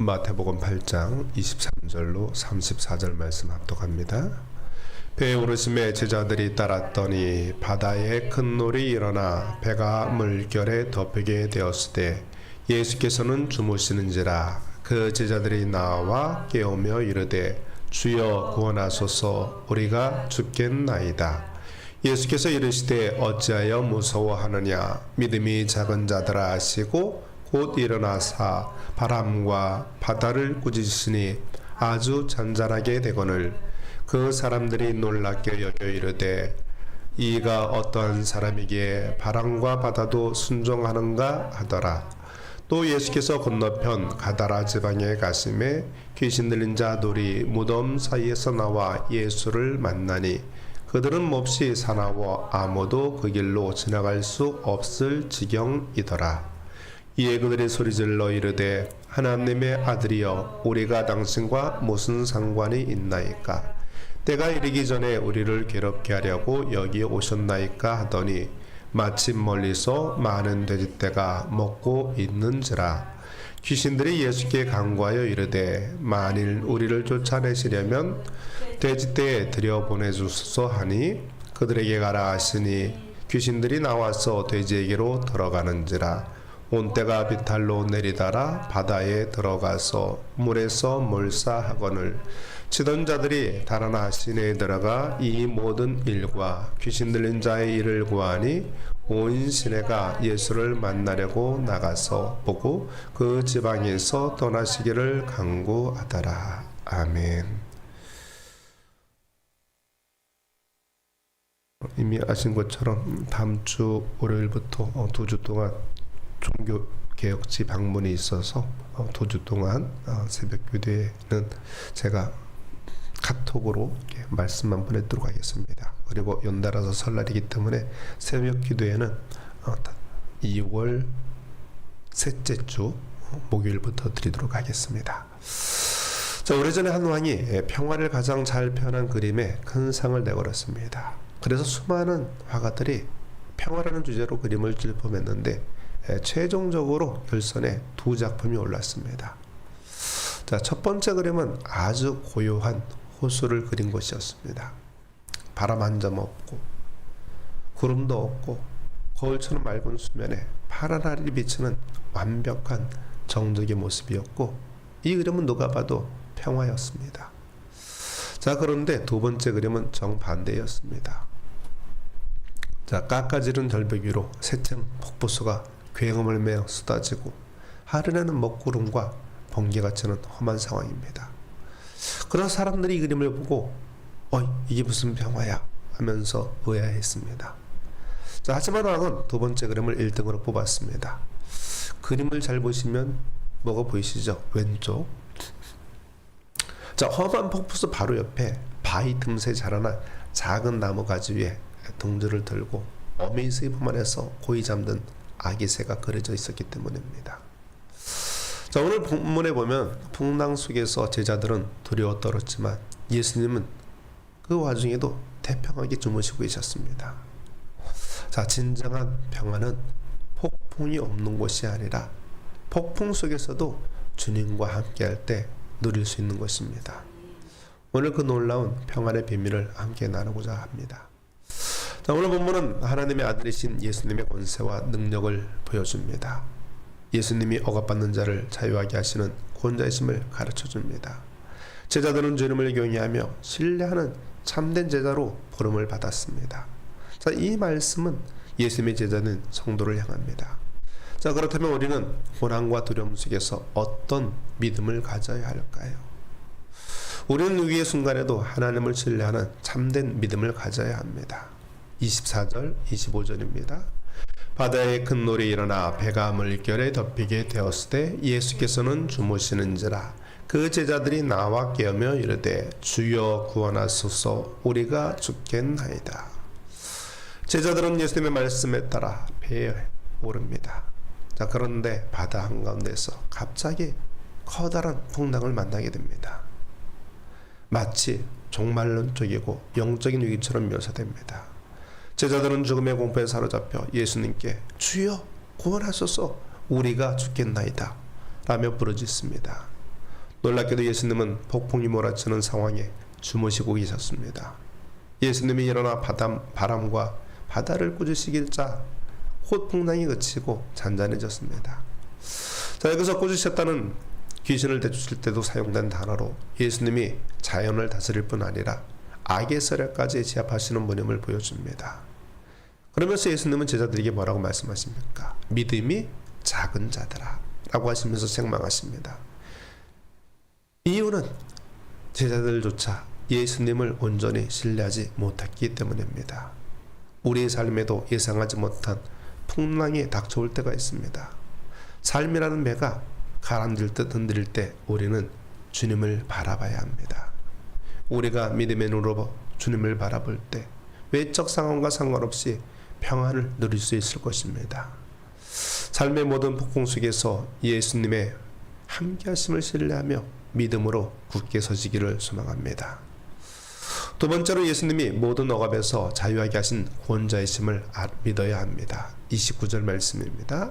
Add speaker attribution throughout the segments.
Speaker 1: 마태복음 8장 23절로 34절 말씀 합독합니다. 배에 오르심에 제자들이 따랐더니 바다에 큰 놀이 일어나 배가 물결에 덮이게 되었으되 예수께서는 주무시는지라 그 제자들이 나와 깨우며 이르되 주여 구원하소서 우리가 죽겠나이다. 예수께서 이르시되 어찌하여 무서워하느냐 믿음이 작은 자들아 하시고 곧 일어나사 바람과 바다를 꾸짖으시니 아주 잔잔하게 되거늘 그 사람들이 놀랍게 여겨 이르되 이가 어떠한 사람이기에 바람과 바다도 순종하는가 하더라 또 예수께서 건너편 가다라 지방에 가심에 귀신 들린 자들이 무덤 사이에서 나와 예수를 만나니 그들은 몹시 사나워 아무도 그 길로 지나갈 수 없을 지경이더라. 이에 그들이 소리질러 이르되 하나님의 아들이여 우리가 당신과 무슨 상관이 있나이까? 때가 이르기 전에 우리를 괴롭게 하려고 여기 오셨나이까 하더니 마침 멀리서 많은 돼지떼가 먹고 있는지라. 귀신들이 예수께 간구하여 이르되 만일 우리를 쫓아내시려면 돼지떼에 들여보내 주소서 하니 그들에게 가라 하시니 귀신들이 나와서 돼지에게로 들어가는지라 온 때가 비탈로 내리다라 바다에 들어가서 물에서 몰사하거늘 치던 자들이 달아나 시내에 들어가 이 모든 일과 귀신 들린 자의 일을 구하니 온 시내가 예수를 만나려고 나가서 보고 그 지방에서 떠나시기를 간구하더라 아멘. 이미 아신 것처럼 다음 주 월요일부터 두 주 동안 종교 개혁지 방문이 있어서 어, 두주 동안 어, 새벽 교대는 제가 카톡으로 말씀만 보내도록 하겠습니다. 그리고 연달아서 설날이기 때문에 새벽 기도에는 2월 어, 셋째 주 목요일부터 드리도록 하겠습니다. 자, 오래전에 한 왕이 예, 평화를 가장 잘 표현한 그림에 큰 상을 내걸었습니다. 그래서 수많은 화가들이 평화라는 주제로 그림을 질품했는데 예, 최종적으로 결선에 두 작품이 올랐습니다. 자, 첫 번째 그림은 아주 고요한 호수를 그린 것이었습니다. 바람 한 점 없고 구름도 없고 거울처럼 맑은 수면에 파란 하늘이 비치는 완벽한 정적의 모습이었고 이 그림은 누가 봐도 평화였습니다. 자 그런데 두 번째 그림은 정반대였습니다. 자 깎아지른 절벽 위로 새층 폭포수가 굉음을 메어 쏟아지고 하늘에는 먹구름과 번개가 치는 험한 상황입니다. 그런 사람들이 이 그림을 보고 어 이게 무슨 평화야 하면서 의아했습니다. 자, 하지만 왕은 두 번째 그림을 1등으로 뽑았습니다. 그림을 잘 보시면 뭐가 보이시죠? 왼쪽. 자, 험한 폭포수 바로 옆에 바위 틈새 자라난 작은 나무 가지 위에 동전을 들고 어미 수입만해서 고이 잠든 아기 새가 그려져 있었기 때문입니다. 자, 오늘 본문에 보면 풍랑 속에서 제자들은 두려워 떨었지만 예수님은 그 와중에도 태평하게 주무시고 계셨습니다. 자, 진정한 평화는 폭풍이 없는 곳이 아니라 폭풍 속에서도 주님과 함께 할 때 누릴 수 있는 것입니다. 오늘 그 놀라운 평안의 비밀을 함께 나누고자 합니다. 자, 오늘 본문은 하나님의 아들이신 예수님의 권세와 능력을 보여줍니다. 예수님이 억압받는 자를 자유하게 하시는 권자이심을 가르쳐 줍니다. 제자들은 주님을 경외하며 신뢰하는 참된 제자로 부름을 받았습니다. 자, 이 말씀은 예수님의 제자는 성도를 향합니다. 자, 그렇다면 우리는 고난과 두려움 속에서 어떤 믿음을 가져야 할까요? 우리는 위기의 순간에도 하나님을 신뢰하는 참된 믿음을 가져야 합니다. 24절, 25절입니다. 바다에 큰 놀이 일어나 배가 물결에 덮이게 되었을 때 예수께서는 주무시는지라 그 제자들이 나와 깨우며 이르되 주여 구원하소서 우리가 죽겠나이다. 제자들은 예수님의 말씀에 따라 배에 오릅니다. 자 그런데 바다 한가운데서 갑자기 커다란 풍랑을 만나게 됩니다. 마치 종말론 쪽이고 영적인 위기처럼 묘사됩니다. 제자들은 죽음의 공포에 사로잡혀 예수님께 주여 구원하소서 우리가 죽겠나이다 라며 부르짖습니다. 놀랍게도 예수님은 폭풍이 몰아치는 상황에 주무시고 계셨습니다. 예수님이 일어나 바람, 바람과 바다를 꾸짖으시길자 호풍랑이 그치고 잔잔해졌습니다. 자 여기서 꾸짖으셨다는 귀신을 대주실 때도 사용된 단어로 예수님이 자연을 다스릴 뿐 아니라 악의 세력까지 제압하시는 분임을 보여줍니다. 그러면서 예수님은 제자들에게 뭐라고 말씀하십니까? 믿음이 작은 자들아 라고 하시면서 책망하십니다. 이유는 제자들조차 예수님을 온전히 신뢰하지 못했기 때문입니다. 우리의 삶에도 예상하지 못한 풍랑이 닥쳐올 때가 있습니다. 삶이라는 배가 가라앉을 듯 흔들릴 때 우리는 주님을 바라봐야 합니다. 우리가 믿음의 눈으로 주님을 바라볼 때 외적 상황과 상관없이 평안을 누릴 수 있을 것입니다. 삶의 모든 폭풍 속에서 예수님의 함께하심을 신뢰하며 믿음으로 굳게 서지기를 소망합니다. 두 번째로 예수님이 모든 억압에서 자유하게 하신 구원자이심을 아- 믿어야 합니다. 29절 말씀입니다.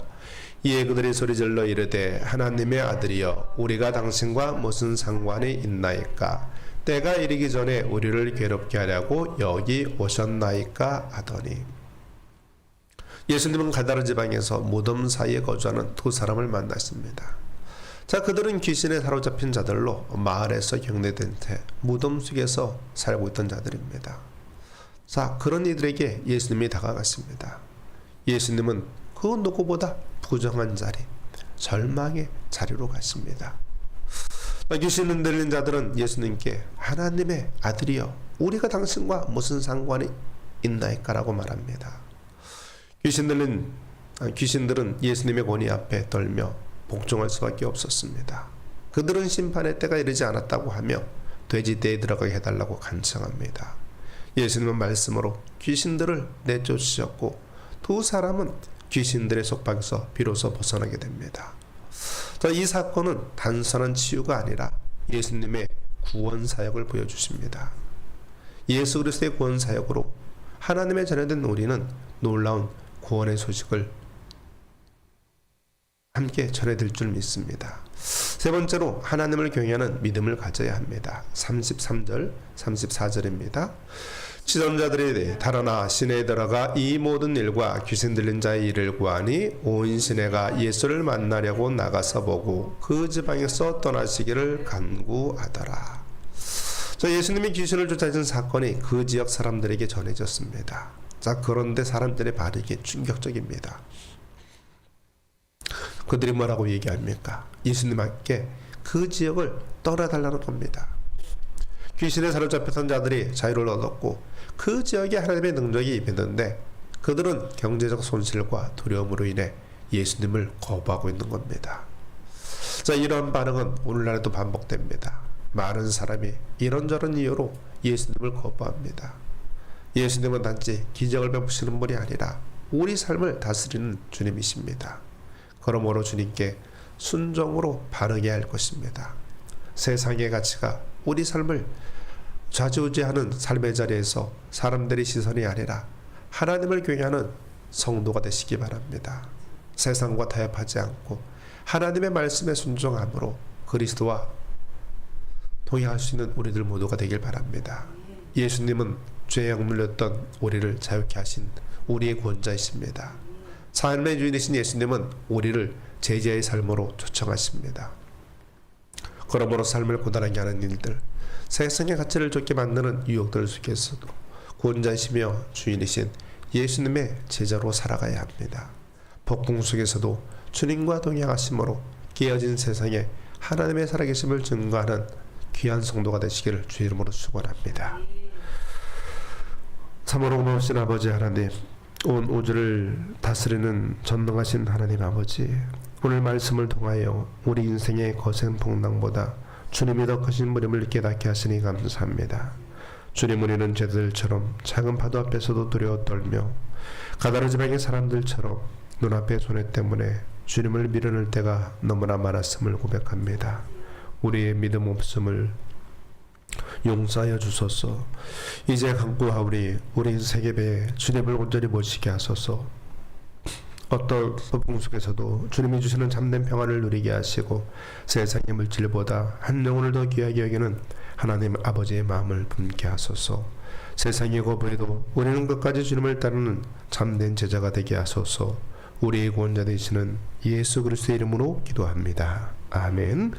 Speaker 1: 이에 그들이 소리질러 이르되 하나님의 아들이여 우리가 당신과 무슨 상관이 있나이까 때가 이르기 전에 우리를 괴롭게 하려고 여기 오셨나이까 하더니 예수님은 가다른 지방에서 무덤 사이에 거주하는 두 사람을 만났습니다. 자, 그들은 귀신에 사로잡힌 자들로 마을에서 경내된 채 무덤 속에서 살고 있던 자들입니다. 자, 그런 이들에게 예수님이 다가갔습니다. 예수님은 그 누구보다 부정한 자리, 절망의 자리로 가십니다. 귀신 흔들린 자들은 예수님께 하나님의 아들이여 우리가 당신과 무슨 상관이 있나이까라고 말합니다. 귀신 들린 아, 귀신들은 예수님의 권위 앞에 떨며 복종할 수밖에 없었습니다. 그들은 심판의 때가 이르지 않았다고 하며 돼지떼에 들어가게 해달라고 간청합니다. 예수님은 말씀으로 귀신들을 내쫓으셨고 두 사람은 귀신들의 속박에서 비로소 벗어나게 됩니다. 자, 이 사건은 단순한 치유가 아니라 예수님의 구원 사역을 보여주십니다. 예수 그리스도의 구원 사역으로 하나님의 자녀된 우리는 놀라운 구원의 소식을 함께 전해드릴 줄 믿습니다. 세 번째로 하나님을 경외하는 믿음을 가져야 합니다. 33절, 34절입니다. 시선자들이 달아나 시내에 들어가 이 모든 일과 귀신 들린 자의 일을 구하니 온 시내가 예수를 만나려고 나가서 보고 그 지방에서 떠나시기를 간구하더라. 자, 예수님이 귀신을 쫓아진 사건이 그 지역 사람들에게 전해졌습니다. 자, 그런데 사람들의 반응이 충격적입니다. 그들이 뭐라고 얘기합니까? 예수님께 그 지역을 떠나달라는 겁니다. 귀신에 사로잡혔던 자들이 자유를 얻었고 그 지역에 하나님의 능력이 임했는데 그들은 경제적 손실과 두려움으로 인해 예수님을 거부하고 있는 겁니다. 자, 이런 반응은 오늘날에도 반복됩니다. 많은 사람이 이런저런 이유로 예수님을 거부합니다. 예수님은 단지 기적을 베푸시는 분이 아니라 우리 삶을 다스리는 주님이십니다. 그러므로 주님께 순종으로 반응해야 할 것입니다. 세상의 가치가 우리 삶을 좌지우지하는 삶의 자리에서 사람들의 시선이 아니라 하나님을 경외하는 성도가 되시기 바랍니다. 세상과 타협하지 않고 하나님의 말씀에 순종함으로 그리스도와 동행할 수 있는 우리들 모두가 되길 바랍니다. 예수님은 죄에 억물렸던 우리를 자유케 하신 우리의 구원자이십니다. 삶의 주인이신 예수님은 우리를 제자의 삶으로 초청하십니다. 그러므로 삶을 고단하게 하는 일들, 세상의 가치를 쫓게 만드는 유혹들 속에서도 구원자이시며 주인이신 예수님의 제자로 살아가야 합니다. 폭풍 속에서도 주님과 동행하심으로 깨어진 세상에 하나님의 살아계심을 증거하는 귀한 성도가 되시기를 주 이름으로 축원합니다. 참으로 고마우신 아버지 하나님, 온 우주를 다스리는 전능하신 하나님 아버지, 오늘 말씀을 통하여 우리 인생의 거센 풍랑보다 주님이 더 크신 무림을 깨닫게 하시니 감사합니다. 주님 우리는 제들처럼 작은 파도 앞에서도 두려워 떨며 가다르 지방의 사람들처럼 눈앞의 손해 때문에 주님을 미루는 때가 너무나 많았음을 고백합니다. 우리의 믿음 없음을 용서하여 주소서. 이제 간구하오니 우리 인생의 배에 주님을 온전히 모시게 하소서. 어떤 소풍 속에서도 주님이 주시는 참된 평안을 누리게 하시고 세상의 물질보다 한 영혼을 더 귀하게 여기는 하나님 아버지의 마음을 품게 하소서. 세상의 거부에도 우리는 끝까지 주님을 따르는 참된 제자가 되게 하소서. 우리의 구원자 되시는 예수 그리스도의 이름으로 기도합니다. 아멘.